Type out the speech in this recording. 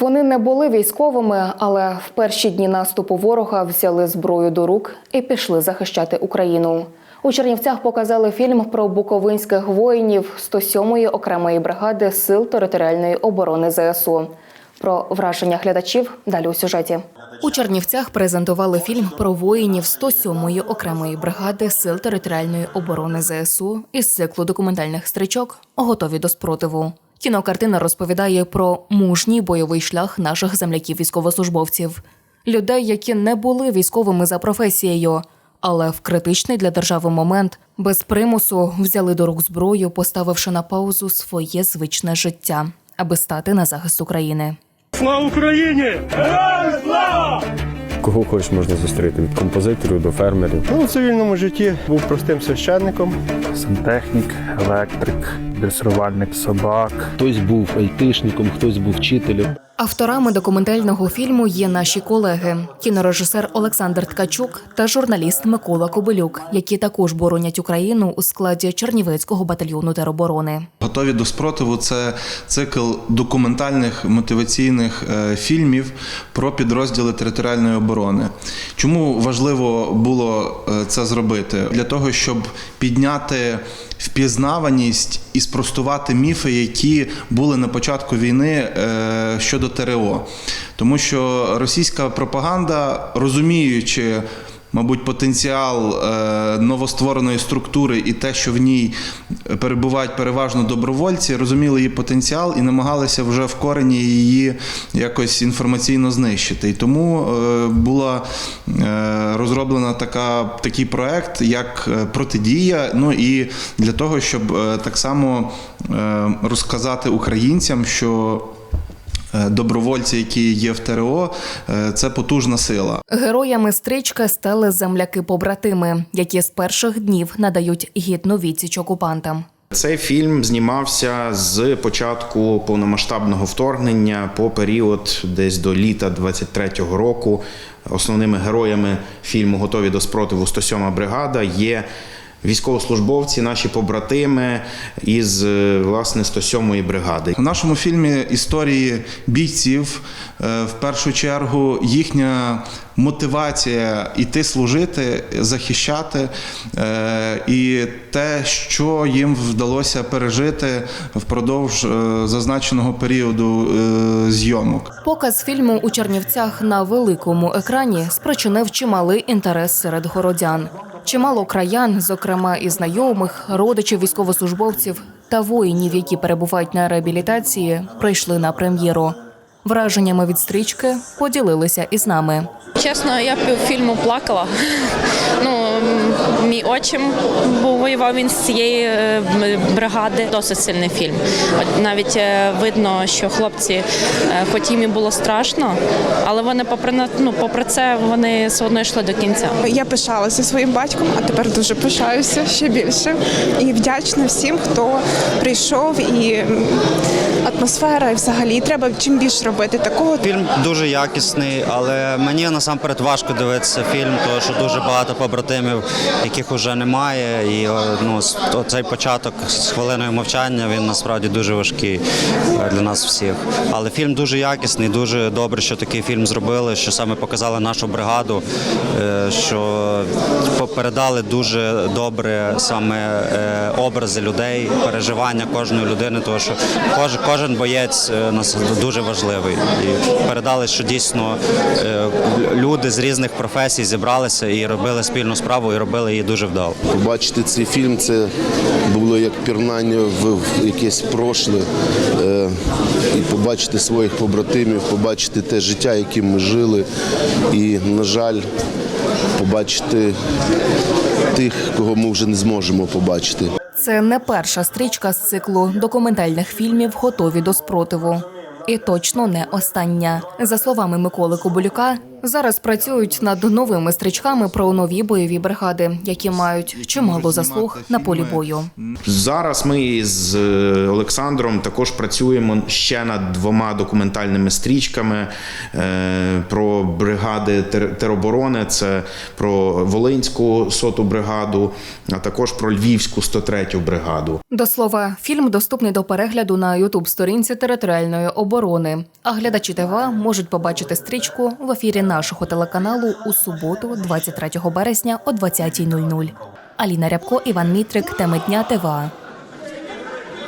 Вони не були військовими, але в перші дні наступу ворога взяли зброю до рук і пішли захищати Україну. У Чернівцях показали фільм про буковинських воїнів 107-ї окремої бригади сил територіальної оборони ЗСУ. Про враження глядачів далі у сюжеті. У Чернівцях презентували фільм про воїнів 107-ї окремої бригади сил територіальної оборони ЗСУ із циклу документальних стрічок Готові до спротиву. Кінокартина розповідає про мужній бойовий шлях наших земляків-військовослужбовців, людей, які не були військовими за професією, але в критичний для держави момент без примусу взяли до рук зброю, поставивши на паузу своє звичне життя, аби стати на захист України. Слава Україні! Кого хочеш можна зустріти від композиторів до фермерів. Ну, у цивільному житті був простим священником. сантехнік, електрик, дресирувальник собак. Хтось був айтишником, хтось був вчителем. Авторами документального фільму є наші колеги: кінорежисер Олександр Ткачук та журналіст Микола Кобилюк, які також боронять Україну у складі Чернівецького батальйону тероборони. Готові до спротиву це цикл документальних мотиваційних е, фільмів про підрозділи територіальної оборони. Чому важливо було е, це зробити? Для того, щоб підняти впізнаваність і спростувати міфи, які були на початку війни е, щодо ТРО. Тому що російська пропаганда, розуміючи мабуть, потенціал е, новоствореної структури і те, що в ній перебувають переважно добровольці, розуміли її потенціал і намагалися вже в корені її якось інформаційно знищити. І тому е, була е, розроблена така, такий проект, як протидія. Ну і для того, щоб так само розказати українцям, що Добровольці, які є в ТРО, е, це потужна сила. Героями стрічки стали земляки-побратими, які з перших днів надають гідну відсіч окупантам. Цей фільм знімався з початку повномасштабного вторгнення по період десь до літа 23-го року. Основними героями фільму Готові до спротиву 107 бригада є військовослужбовці, наші побратими із е, власне 107-ї бригади. В нашому фільмі історії бійців, е, в першу чергу, їхня мотивація іти служити, захищати, е, і те, що їм вдалося пережити впродовж зазначеного періоду зйомок. Показ фільму у Чернівцях на великому екрані спричинив чималий інтерес серед городян. Чимало краян, зокрема і знайомих, родичів військовослужбовців та воїнів, які перебувають на реабілітації, прийшли на прем'єру. Враженнями від стрічки поділилися із нами. Чесно, я пів фільму плакала. Ну, мій отчим був воював він з цієї е, бригади. Досить сильний фільм. От навіть е, видно, що хлопці, е, хоч їм і було страшно, але вони попри ну, попри це вони все одно йшли до кінця. Я пишалася своїм батьком, а тепер дуже пишаюся ще більше. І вдячна всім, хто прийшов, і атмосфера, і взагалі треба чим більше робити такого. Фільм дуже якісний, але мені насамперед важко дивитися фільм, тому що дуже багато побратимів, яких вже немає. І ну, цей початок з хвилиною мовчання він насправді дуже важкий е, для нас всіх. Але фільм дуже якісний, дуже добре, що такий фільм зробили, що саме показали нашу бригаду, е, що передали дуже добре саме е, образи людей, переживання кожної людини, тому що кожен, боєць нас дуже важливий. І передали, що дійсно е, люди з різних професій зібралися і робили спільну справу, і робили її дуже вдало. Побачити цей фільм це було як пірнання в, в якесь прошле. Е, і побачити своїх побратимів, побачити те життя, яким ми жили. І, на жаль, побачити тих, кого ми вже не зможемо побачити. Це не перша стрічка з циклу документальних фільмів Готові до спротиву. І точно не остання. За словами Миколи Кобилюка, Зараз працюють над новими стрічками про нові бойові бригади, які мають чимало заслуг на полі бою. Зараз ми з е, Олександром також працюємо ще над двома документальними стрічками е, про бригади тероборони. Це про Волинську соту бригаду, а також про Львівську 103 бригаду. До слова, фільм доступний до перегляду на ютуб сторінці територіальної оборони. А глядачі ТВ можуть побачити стрічку в ефірі нашого телеканалу у суботу, 23 березня о 20.00. Аліна Рябко, Іван Мітрик, теми дня ТВА.